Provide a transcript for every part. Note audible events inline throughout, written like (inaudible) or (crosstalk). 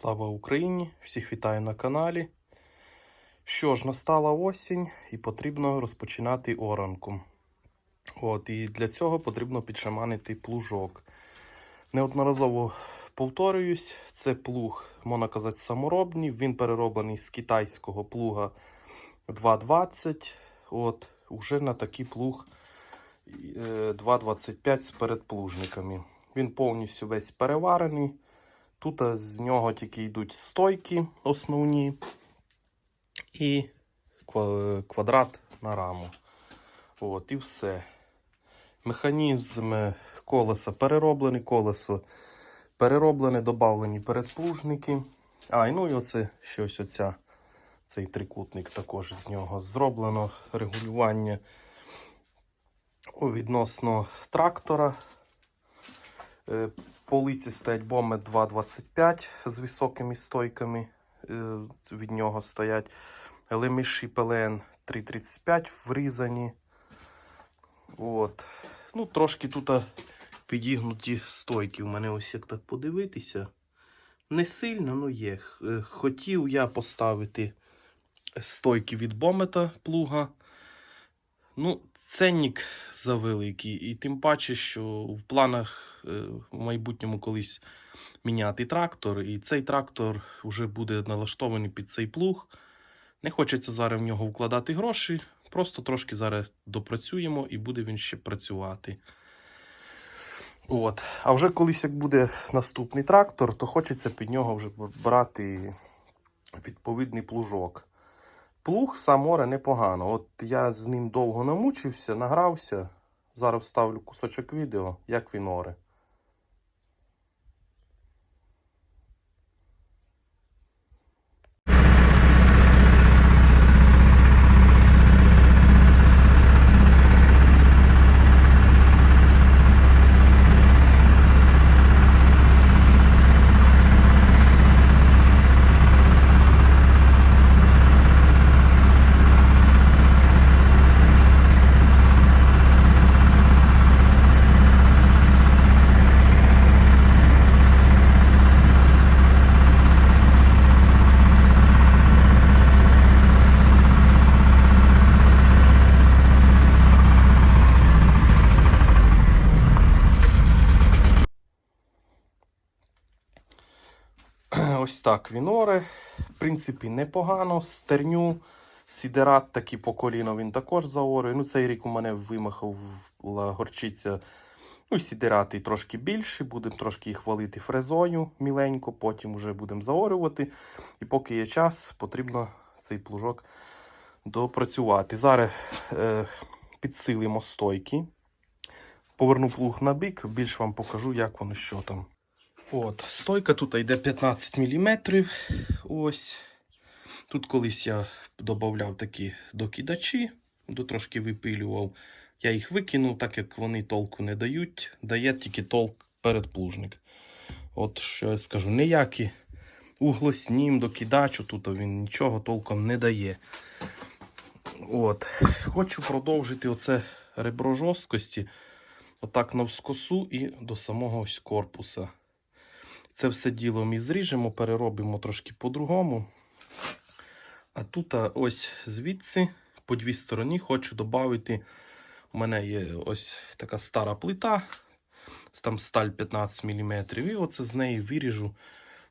Слава Україні! Всіх вітаю на каналі. Що ж, настала осінь і потрібно розпочинати оранку. От, і для цього потрібно підшаманити плужок. Неодноразово повторююсь, це плуг, можна казати, саморобний. Він перероблений з китайського плуга 2.20. От, уже на такий плуг е, 2.25 з передплужниками. Він повністю весь переварений. Тут е, з нього тільки йдуть стойки основні і квадрат на раму. От, і все. Механізм е, колеса перероблений, колесо перероблене, додавлені передплужники. А, і ну і оце щось оця, цей трикутник також з нього зроблено регулювання відносно трактора. Полиці стоять Бомет 2.25 з високими стойками. е, Від нього стоять леміші ПЛН 3.35 врізані. От. Ну, трошки тут підігнуті стойки. У мене ось як так подивитися. Не сильно, ну є. Е, Хотів я поставити стойки від Бомета плуга. Ну, ценник завеликий, і тим паче, що в планах е, в майбутньому колись міняти трактор, і цей трактор вже буде налаштований під цей плуг. Не хочеться зараз в нього вкладати гроші, просто трошки зараз допрацюємо і буде він ще працювати. От. А вже колись, як буде наступний трактор, то хочеться під нього вже брати відповідний плужок. Плуг Самора непогано. От я з ним довго намучився, награвся. Зараз вставлю кусочок відео, як він оре. (clears throat) Ось так він оре. В принципі, непогано. Стерню, сідерат такі по коліно він також заорює. Ну, цей рік у мене вимахала горчиця. Ну, сідерати трошки більші, будемо трошки їх валити фрезою міленько, потім вже будемо заорювати. І поки є час, потрібно цей плужок допрацювати. Зараз е, підсилимо стойки. Поверну плуг на бік, більш вам покажу, як воно що там. От, стойка тут йде 15 мм. Ось. Тут колись я додавав такі докидачі, до трошки випилював. Я їх викинув, так як вони толку не дають. Дає тільки толк передплужник. От що я скажу, ніякі углоснім докидачу, тут він нічого толком не дає. От. Хочу продовжити оце ребро жорсткості. Отак навскосу і до самого ось корпуса. Це все діло ми зріжемо, переробимо трошки по-другому. А тут ось звідси, по дві стороні, хочу додати. У мене є ось така стара плита, там сталь 15 мм. І оце з неї виріжу,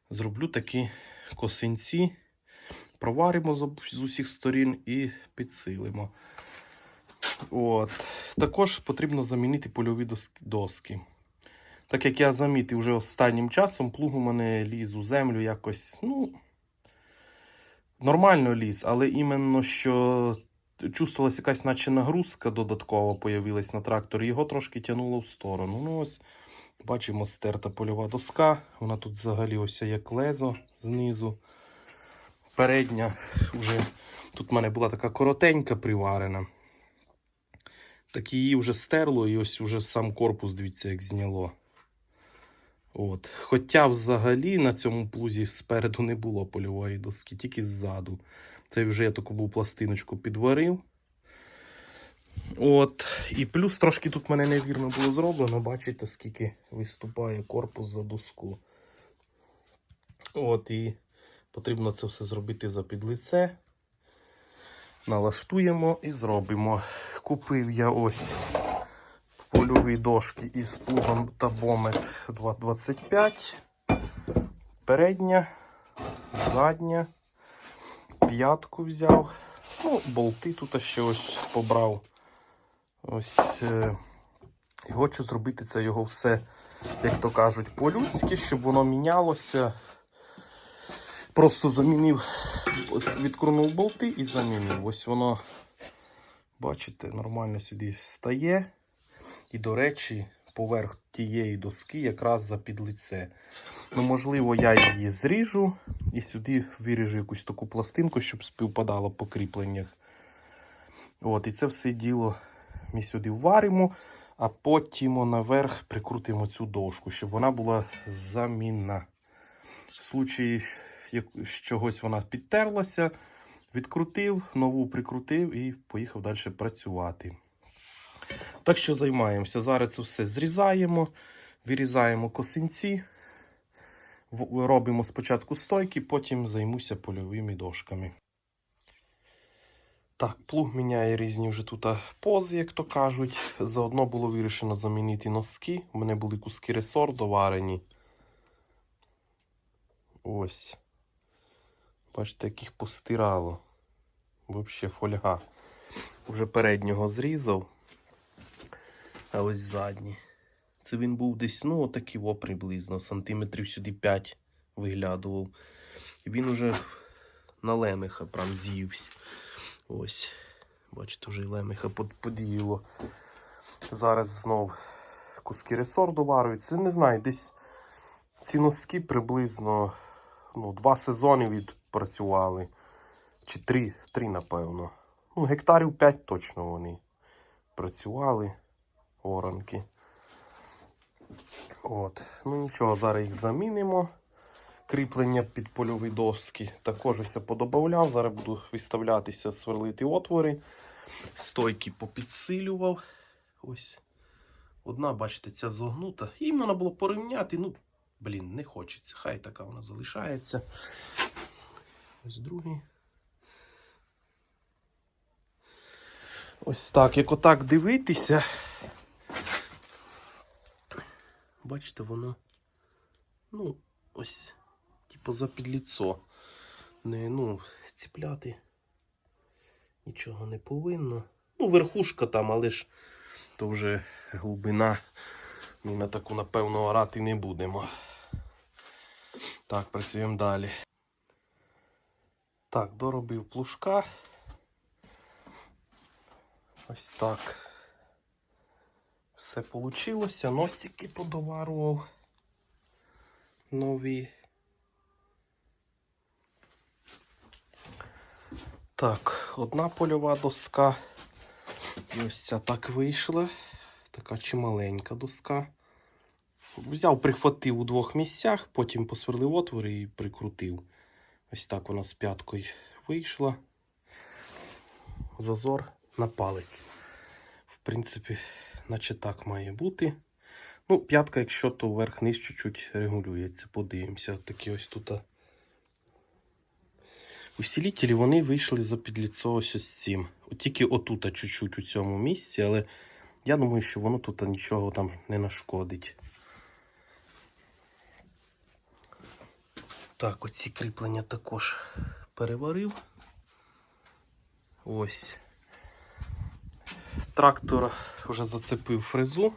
зроблю такі косинці, проваримо з, усіх сторін і підсилимо. От. Також потрібно замінити польові доски. Так як я замітив вже останнім часом, плуг у мене ліз у землю якось, ну, нормально ліз, але іменно що чувствувалася якась наче нагрузка додаткова появилась на тракторі, його трошки тягнуло в сторону. Ну ось, бачимо, стерта польова доска, вона тут взагалі ось як лезо знизу. Передня вже, тут в мене була така коротенька приварена. Так її вже стерло, і ось вже сам корпус, дивіться, як зняло. От. Хоча взагалі на цьому плузі спереду не було польової доски, тільки ззаду. Це вже я таку був пластиночку підварив. От. І плюс трошки тут мене невірно було зроблено. Бачите, скільки виступає корпус за доску. От, і потрібно це все зробити за підлице. Налаштуємо і зробимо. Купив я ось польові дошки із плугом та бомет 2,25. Передня, задня, п'ятку взяв. Ну, болти тут ще ось побрав. Ось. Е- і хочу зробити це його все, як то кажуть, по-людськи, щоб воно мінялося. Просто замінив, ось відкрунув болти і замінив. Ось воно, бачите, нормально сюди стає. І, до речі, поверх тієї доски якраз за підлице. Ну, можливо, я її зріжу і сюди виріжу якусь таку пластинку, щоб співпадало по кріпленнях. От, і це все діло ми сюди варимо, а потім наверх прикрутимо цю дошку, щоб вона була замінна. В случаї чогось вона підтерлася, відкрутив, нову прикрутив і поїхав далі працювати. Так що займаємося. Зараз це все зрізаємо, вирізаємо косинці, робимо спочатку стойки, потім займуся польовими дошками. Так, плуг міняє різні вже тут пози, як то кажуть. Заодно було вирішено замінити носки. У мене були куски ресор доварені. Ось. Бачите, яких постирало. Взагалі фольга. Уже переднього зрізав. А ось задній. Це він був десь, ну, отакий о, приблизно, сантиметрів сюди 5 виглядував. І він уже на лемеха прям з'ївся. Ось. Бачите, вже і лемеха под- подіяло. Зараз знов куски ресор доварюють. Це не знаю, десь ці носки приблизно ну, два сезони відпрацювали. Чи три, три, напевно. Ну, гектарів 5 точно вони працювали. Оранки. От. Ну нічого, зараз їх замінимо. Кріплення під польові доски. Також я подобавляв. Зараз буду виставлятися, сверлити отвори. Стойки попідсилював. Ось. Одна, бачите, ця зогнута. Їм можна було порівняти. Ну, блін, не хочеться. Хай така вона залишається. Ось другий. Ось так. Як отак дивитися. Бачите, воно. Ну, ось. Типу за підліцо. Не, ну, ціпляти нічого не повинно. Ну, верхушка там, але ж то вже глибина. Ми на таку, напевно, орати не будемо. Так, працюємо далі. Так, доробив плужка. Ось так. Все вийшло. Носики подоварував. Нові. Так, одна польова доска. І ось ця так вийшла. Така чималенька доска. Взяв, прихватив у двох місцях, потім посверлив отвори і прикрутив. Ось так вона з п'яткою вийшла. Зазор на палець. В принципі, наче так має бути. Ну, п'ятка, якщо то вверх-низ чуть-чуть регулюється. Подивимося. Такі ось тут. Усілітелі вони вийшли за підліцо ось цим. От тільки отут чуть-чуть у цьому місці, але я думаю, що воно тут нічого там не нашкодить. Так, оці кріплення також переварив. Ось. Трактор вже зацепив фрезу.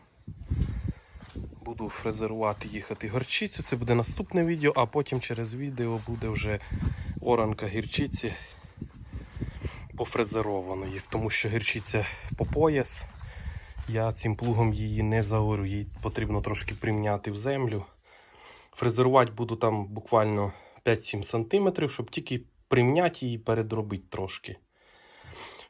Буду фрезерувати, їхати горчицю. Це буде наступне відео, а потім через відео буде вже оранка гірчиці пофрезерованої, тому що гірчиця по пояс. Я цим плугом її не заорю, їй потрібно трошки примняти в землю. Фрезерувати буду там буквально 5-7 см, щоб тільки примняти її і передробити трошки.